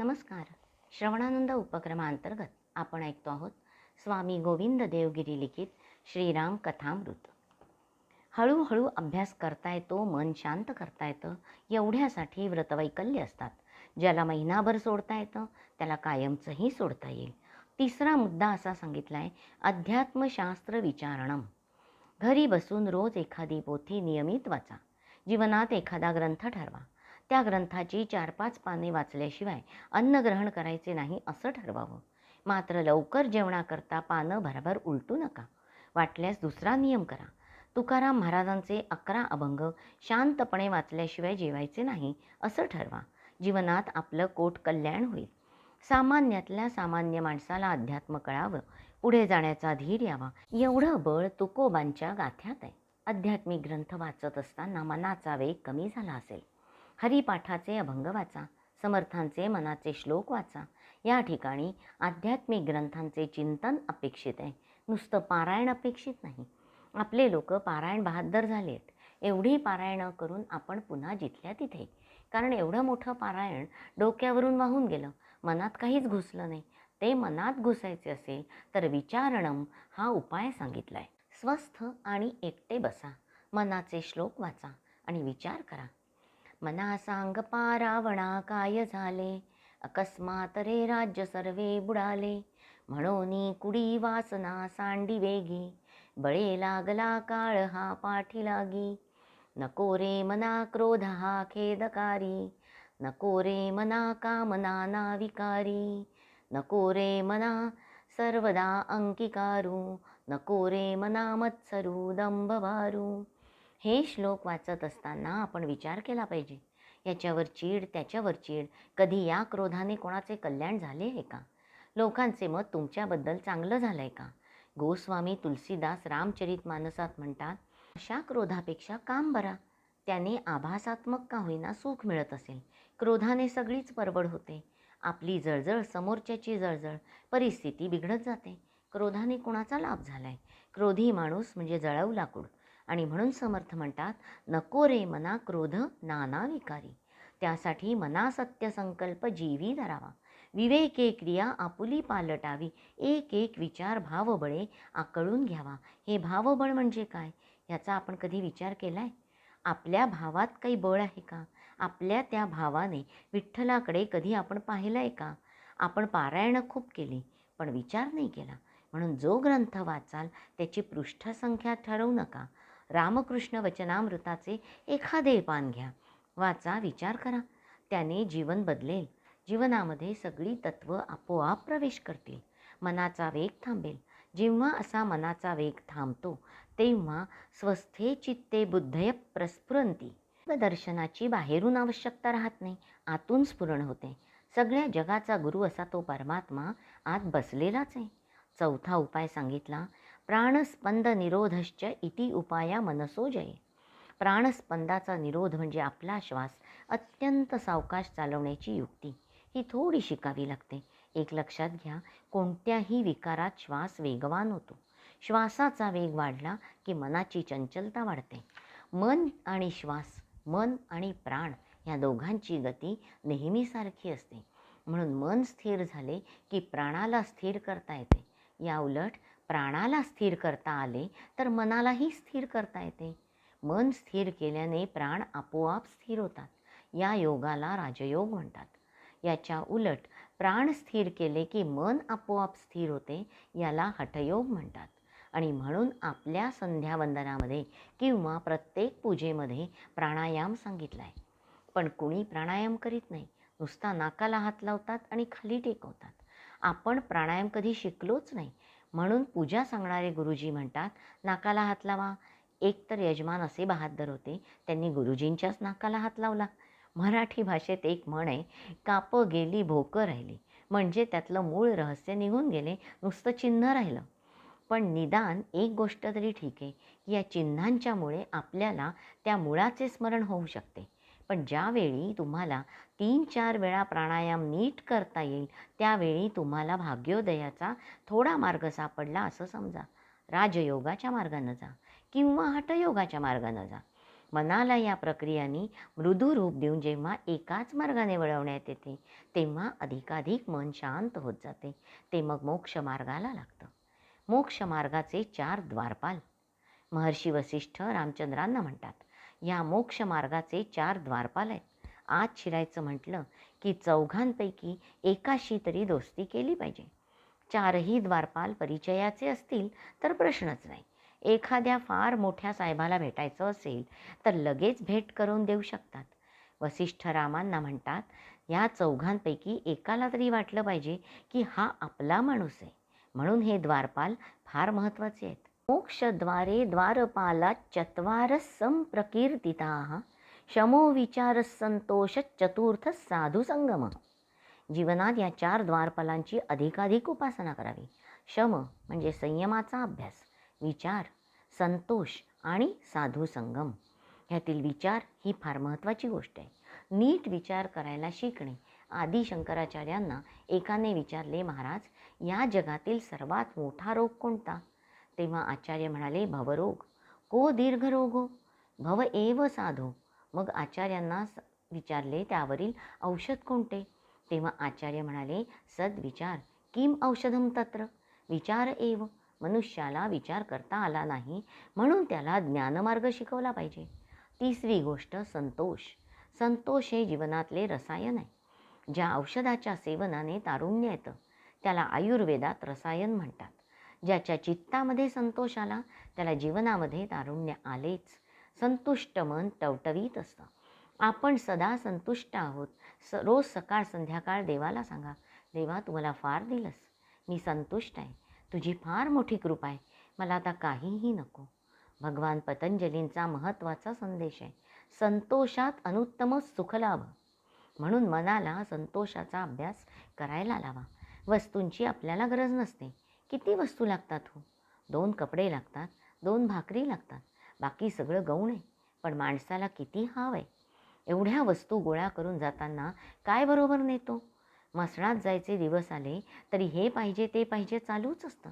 नमस्कार. श्रवणानंद उपक्रमांतर्गत आपण ऐकतो आहोत स्वामी गोविंद देवगिरी लिखित श्रीराम कथामृत. हळूहळू अभ्यास करता येतो मन शांत करता येतं एवढ्यासाठी व्रतवैकल्य असतात. ज्याला महिनाभर सोडता येतं त्याला कायमचंही सोडता येईल. तिसरा मुद्दा असा सांगितला आहे अध्यात्मशास्त्र विचारणम घरी बसून रोज एखादी पोथी नियमित वाचा. जीवनात एखादा ग्रंथ ठरवा. त्या ग्रंथाची चार पाच पाने वाचल्याशिवाय अन्न ग्रहण करायचे नाही असं ठरवावं. मात्र लवकर जेवणाकरता पानं भरभर उलटू नका. वाटल्यास दुसरा नियम करा. तुकाराम महाराजांचे अकरा अभंग शांतपणे वाचल्याशिवाय जेवायचे नाही असं ठरवा. जीवनात आपलं कोट कल्याण होईल. सामान्यातल्या सामान्य माणसाला अध्यात्म कळावं. पुढे जाण्याचा धीर यावा. एवढं बळ तुकोबांच्या गाथ्यात आहे. आध्यात्मिक ग्रंथ वाचत असताना मनाचा वेग कमी झाला असेल. हरिपाठाचे अभंग वाचा समर्थांचे मनाचे श्लोक वाचा. या ठिकाणी आध्यात्मिक ग्रंथांचे चिंतन अपेक्षित आहे. नुसतं पारायण अपेक्षित नाही. आपले लोक पारायण बहादर झाले आहेत. एवढी पारायणं करून आपण पुन्हा जिथल्या तिथे. कारण एवढं मोठं पारायण डोक्यावरून वाहून गेलं. मनात काहीच घुसलं नाही. ते मनात घुसायचे असेल तर विचारणम हा उपाय सांगितला आहे स्वस्थ आणि एकटे बसा. मनाचे श्लोक वाचा आणि विचार करा. मना सांग पारावणा काय झाले? अकस्मात रे राज्य सर्वे बुडाले. म्हणून कुडी वासना सांडी वेगी. बळे लागला काळ हा पाठी लागी. नको रे मना क्रोध हा खेदकारी. नको रे मना कामना ना विकारी नको रे मना सर्वदा अंकिकारू. नको रे मना मत्सरू दंभवारू. हे श्लोक वाचत असताना आपण विचार केला पाहिजे. याच्यावर चीड त्याच्यावर चीड. कधी या क्रोधाने कोणाचे कल्याण झाले आहे का? लोकांचे मत तुमच्याबद्दल चांगलं झालं आहे का? गोस्वामी तुलसीदास रामचरित मानसात म्हणतात अशा क्रोधापेक्षा काम बरा. त्याने आभासात्मक का होईना सुख मिळत असेल? क्रोधाने सगळीच परवड होते. आपली जळजळ समोरच्याची जळजळ. परिस्थिती बिघडत जाते. क्रोधाने कोणाचा लाभ झाला आहे क्रोधी माणूस म्हणजे जळाऊ लाकूड आणि म्हणून समर्थ म्हणतात नको रे मना क्रोध नाना विकारी त्यासाठी मना सत्य संकल्प जीवी धरावा. विवेके क्रिया आपुली पालटावी. एक एक विचार भावबळे आकळून घ्यावा. हे भावबळ म्हणजे काय? याचा आपण कधी विचार केला आहे आपल्या भावात काही बळ आहे का? आपल्या त्या भावाने विठ्ठलाकडे कधी आपण पाहिलं आहे का? आपण पारायणं खूप केली पण विचार नाही केला. म्हणून जो ग्रंथ वाचाल त्याची पृष्ठसंख्या ठरवू नका. रामकृष्ण वचनामृताचे एखादे पान घ्या. वाचा विचार करा. त्याने जीवन बदलेल. जीवनामध्ये सगळी तत्त्व आपोआप प्रवेश करतील. मनाचा वेग थांबेल. जेव्हा असा मनाचा वेग थांबतो तेव्हा स्वस्थे चित्ते बुद्धय प्रस्फुरंती. दर्शनाची बाहेरून आवश्यकता राहत नाही आतून स्फुरण होते. सगळ्या जगाचा गुरु असा तो परमात्मा आत बसलेलाच आहे. चौथा उपाय सांगितला प्राणस्पंद निरोधश्च इति उपाया मनसो जये. प्राणस्पंदाचा निरोध म्हणजे आपला श्वास अत्यंत सावकाश चालवण्याची युक्ती. ही थोडी शिकावी लागते. एक लक्षात घ्या कोणत्याही विकारात श्वास वेगवान होतो. श्वासाचा वेग वाढला की मनाची चंचलता वाढते. मन आणि श्वास मन आणि प्राण ह्या दोघांची गती नेहमीसारखी असते. म्हणून मन स्थिर झाले की प्राणाला स्थिर करता येते. या उलट प्राणाला स्थिर करता आले तर मनालाही स्थिर करता येते. मन स्थिर केल्याने प्राण आपोआप स्थिर होतात. या योगाला राजयोग म्हणतात. याच्या उलट प्राण स्थिर केले की मन आपोआप स्थिर होते याला हठयोग म्हणतात. आणि म्हणून आपल्या संध्यावंदनामध्ये किंवा प्रत्येक पूजेमध्ये प्राणायाम सांगितला आहे पण कुणी प्राणायाम करीत नाही नुसता नाकाला हात लावतात आणि खाली टेकवतात. आपण प्राणायाम कधी शिकलोच नाही म्हणून पूजा सांगणारे गुरुजी म्हणतात नाकाला हात लावा. एक तर यजमान असे बहादर होते त्यांनी गुरुजींच्याच नाकाला हात लावला. मराठी भाषेत एक म्हण आहे काप गेली भोकं राहिली. म्हणजे त्यातलं मूळ रहस्य निघून गेले नुसतं चिन्ह राहिलं. पण निदान एक गोष्ट तरी ठीक आहे की या चिन्हांच्यामुळे आपल्याला त्या मुळाचे स्मरण होऊ शकते. पण ज्यावेळी तुम्हाला तीन चार वेळा प्राणायाम नीट करता येईल त्यावेळी तुम्हाला भाग्योदयाचा थोडा मार्ग सापडला असं समजा. राजयोगाच्या मार्गानं जा किंवा हटयोगाच्या मार्गानं जा. मनाला या प्रक्रियांनी मृदू रूप देऊन जेव्हा एकाच मार्गाने वळवण्यात येते तेव्हा अधिकाधिक मन शांत होत जाते. ते मग मोक्ष मार्गाला लागतं. मोक्ष मार्गाचे चार द्वारपाल. महर्षी वसिष्ठ रामचंद्रांना म्हणतात या मोक्ष मार्गाचे चार द्वारपाल आहेत. आत शिरायचं म्हटलं की चौघांपैकी एकाशी तरी दोस्ती केली पाहिजे. चारही द्वारपाल परिचयाचे असतील तर प्रश्नच नाही. एखाद्या फार मोठ्या साहेबाला भेटायचं असेल तर लगेच भेट करून देऊ शकतात. वसिष्ठ रामांना म्हणतात या चौघांपैकी एकाला तरी वाटलं पाहिजे की हा आपला माणूस आहे. म्हणून हे द्वारपाल फार महत्त्वाचे आहेत. मोक्षद्वारे द्वारपाला चत्वार संप्रकीर्तिता शमो विचार संतोष चतुर्थ साधू संगम। जीवनात या चार द्वारपालांची अधिकाधिक उपासना करावी। शम म्हणजे संयमाचा अभ्यास विचार संतोष आणि साधू संगम. ह्यातील विचार ही फार महत्त्वाची गोष्ट आहे. नीट विचार करायला शिकणे आदी शंकराचार्यांना एकाने विचारले महाराज या जगातील सर्वात मोठा रोग कोणता? तेव्हा आचार्य म्हणाले भवरोग को दीर्घ रोगो हो? भव एव साधो. मग आचार्यांना विचारले त्यावरील औषध कोणते? तेव्हा आचार्य म्हणाले सद्विचार. किम औषधम तत्र? विचार एव. मनुष्याला विचार करता आला नाही म्हणून त्याला ज्ञानमार्ग शिकवला पाहिजे. तिसरी गोष्ट संतोष. संतोष हे जीवनातले रसायन आहे. ज्या औषधाच्या सेवनाने तारुण्य येतं त्याला आयुर्वेदात रसायन म्हणतात. ज्याच्या चित्तामध्ये संतोष आला त्याला जीवनामध्ये तारुण्य आलेच. संतुष्ट मन टवटवीत असतं. आपण सदा संतुष्ट आहोत. स रोज सकाळ संध्याकाळ देवाला सांगा देवा तू मला फार दिलंस. मी संतुष्ट आहे. तुझी फार मोठी कृपा आहे. मला आता काहीही नको. भगवान पतंजलींचा महत्त्वाचा संदेश आहे. संतोषात अनुत्तम सुखलाभ. म्हणून मनाला संतोषाचा अभ्यास करायला लावा. वस्तूंची आपल्याला गरज नसते. किती वस्तू लागतात हो? दोन कपडे लागतात दोन भाकरी लागतात बाकी सगळं गौण आहे पण माणसाला किती हाव आहे एवढ्या वस्तू गोळा करून जाताना काय बरोबर नेतो? मसणात जायचे दिवस आले तरी हे पाहिजे ते पाहिजे चालूच असतं.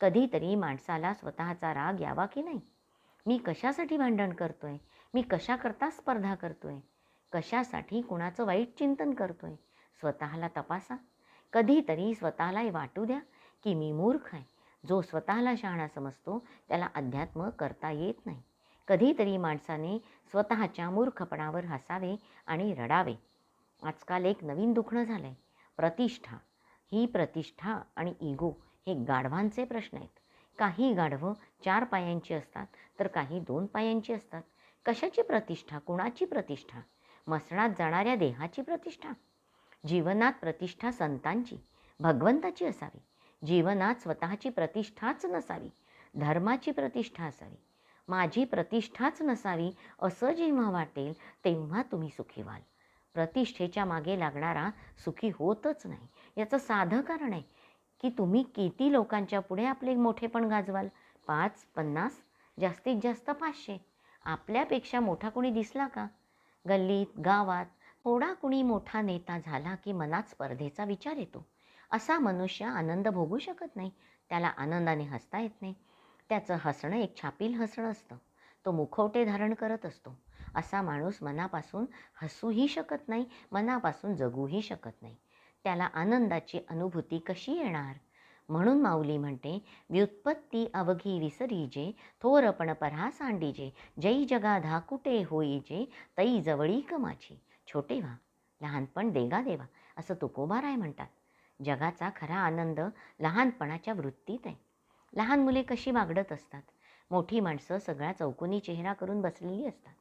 कधीतरी माणसाला स्वतःचा राग यावा की नाही? मी कशासाठी भांडण करतो आहे मी कशाकरता स्पर्धा करतो आहे कशासाठी कुणाचं वाईट चिंतन करतो आहे स्वतःला तपासा. कधीतरी स्वतःला हे वाटू द्या की मी मूर्ख आहे. जो स्वतःला शहाणा समजतो त्याला अध्यात्म करता येत नाही. कधीतरी माणसाने स्वतःच्या मूर्खपणावर हसावे आणि रडावे. आजकाल एक नवीन दुखणं झालं आहे प्रतिष्ठा. ही प्रतिष्ठा आणि इगो हे गाढवांचे प्रश्न आहेत. काही गाढवं चार पायांची असतात तर काही दोन पायांची असतात. कशाची प्रतिष्ठा? कुणाची प्रतिष्ठा? मसणात जाणाऱ्या देहाची प्रतिष्ठा? जीवनात प्रतिष्ठा संतांची भगवंताची असावी. जीवनात स्वतःची प्रतिष्ठाच नसावी धर्माची प्रतिष्ठा असावी. माझी प्रतिष्ठाच नसावी असं जेव्हा वाटेल तेव्हा तुम्ही सुखी व्हाल. प्रतिष्ठेच्या मागे लागणारा सुखी होतच नाही. याचं साधं कारण आहे की तुम्ही किती लोकांच्या पुढे आपले मोठेपण गाजवाल? पाच पन्नास? जास्तीत जास्त पाचशे? आपल्यापेक्षा मोठा कोणी दिसला का? गल्लीत गावात थोडा कुणी मोठा नेता झाला की मनात स्पर्धेचा विचार येतो. असा मनुष्य आनंद भोगू शकत नाही. त्याला आनंदाने हसता येत नाही. त्याचं हसणं एक छापील हसणं असतं. तो मुखवटे धारण करत असतो. असा माणूस मनापासून हसूही शकत नाही मनापासून जगूही शकत नाही. त्याला आनंदाची अनुभूती कशी येणार? म्हणून माऊली म्हणते व्युत्पत्ती अवघी विसरीजे थोरपण परा सांडीजे. जै जगा धाकुटे होईजे तई जवळी माझी छोटे व्हा लहानपण देगा देवा असं तुकोबाराय म्हणतात. जगाचा खरा आनंद लहानपणाच्या वृत्तीत आहे. लहान मुले कशी वागडत असतात? मोठी माणसं सगळ्या चौकोनी चेहरा करून बसलेली असतात.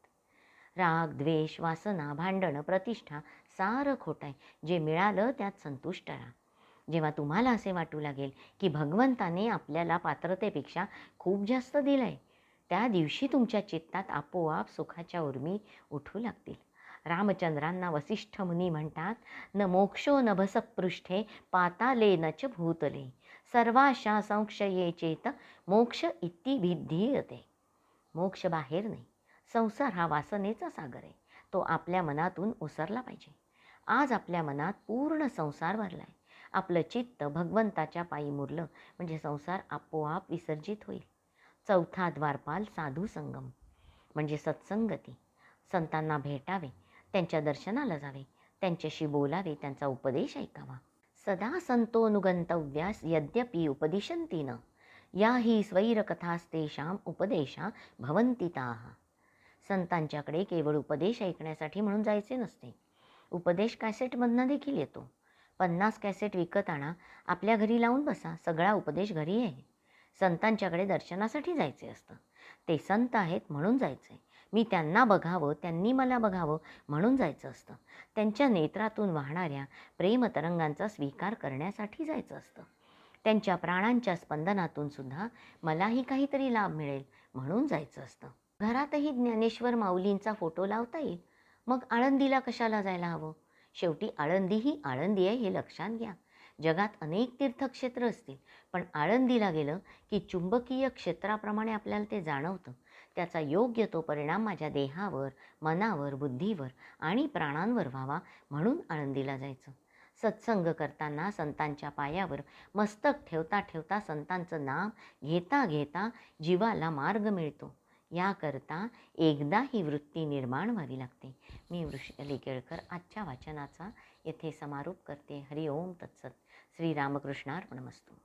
राग द्वेष वासना भांडणं प्रतिष्ठा सारं खोटं आहे. जे मिळालं त्यात संतुष्ट राहा. जेव्हा तुम्हाला असे वाटू लागेल की भगवंताने आपल्याला पात्रतेपेक्षा खूप जास्त दिलं आहे त्या दिवशी तुमच्या चित्तात आपोआप सुखाच्या उर्मी उठू लागतील. रामचंद्रांना वसिष्ठ मुनी म्हणतात न मोक्षो नभसपृष्ठे पाताले न च भूतले. सर्वाशा संक्षये चेत मोक्ष इति भिद्धीयते मोक्ष बाहेर नाही संसार हा वासनेचा सागर आहे. तो आपल्या मनातून ओसरला पाहिजे. आज आपल्या मनात पूर्ण संसार भरला आहे आपलं चित्त भगवंताच्या पायी मुरलं म्हणजे संसार आपोआप विसर्जित होईल. चौथा द्वारपाल साधू संगम म्हणजे सत्संगती. संतांना भेटावे त्यांच्या दर्शनाला जावे. त्यांच्याशी बोलावे त्यांचा उपदेश ऐकावा. सदा संतोनुगंतव्यास यद्यपि उपदिशंती न. या ही स्वैरकथास्तेषाम उपदेशा भवन्ति संतांच्याकडे केवळ उपदेश ऐकण्यासाठी म्हणून जायचे नसते. उपदेश कॅसेटमधनं देखील येतो. पन्नास कॅसेट विकत आणा. आपल्या घरी लावून बसा. सगळा उपदेश घरी आहे. संतांच्याकडे दर्शनासाठी जायचे असतं. ते संत आहेत म्हणून जायचं आहे मी त्यांना बघावं त्यांनी मला बघावं म्हणून जायचं असतं. त्यांच्या नेत्रातून वाहणाऱ्या प्रेमतरंगांचा स्वीकार करण्यासाठी जायचं असतं. त्यांच्या प्राणांच्या स्पंदनातून सुद्धा मलाही काहीतरी लाभ मिळेल म्हणून जायचं असतं. घरातही ज्ञानेश्वर माऊलींचा फोटो लावता येईल. मग आळंदीला कशाला जायला हवं? शेवटी आळंदी ही आळंदी आहे हे लक्षात घ्या. जगात अनेक तीर्थक्षेत्र असतील पण आळंदीला गेलं की चुंबकीय क्षेत्राप्रमाणे आपल्याला ते जाणवतं. त्याचा योग्य तो परिणाम माझ्या देहावर मनावर बुद्धीवर आणि प्राणांवर व्हावा म्हणून आळंदीला जायचं. सत्संग करताना संतांच्या पायावर मस्तक ठेवता ठेवता संतांचं नाम घेता घेता जीवाला मार्ग मिळतो. याकरता एकदा ही वृत्ती निर्माण व्हावी लागते. मी वृषली केळकर आजच्या वाचनाचा येथे समारोप करते. हरिओम तत्सत. श्रीरामकृष्णार्पणमस्तू.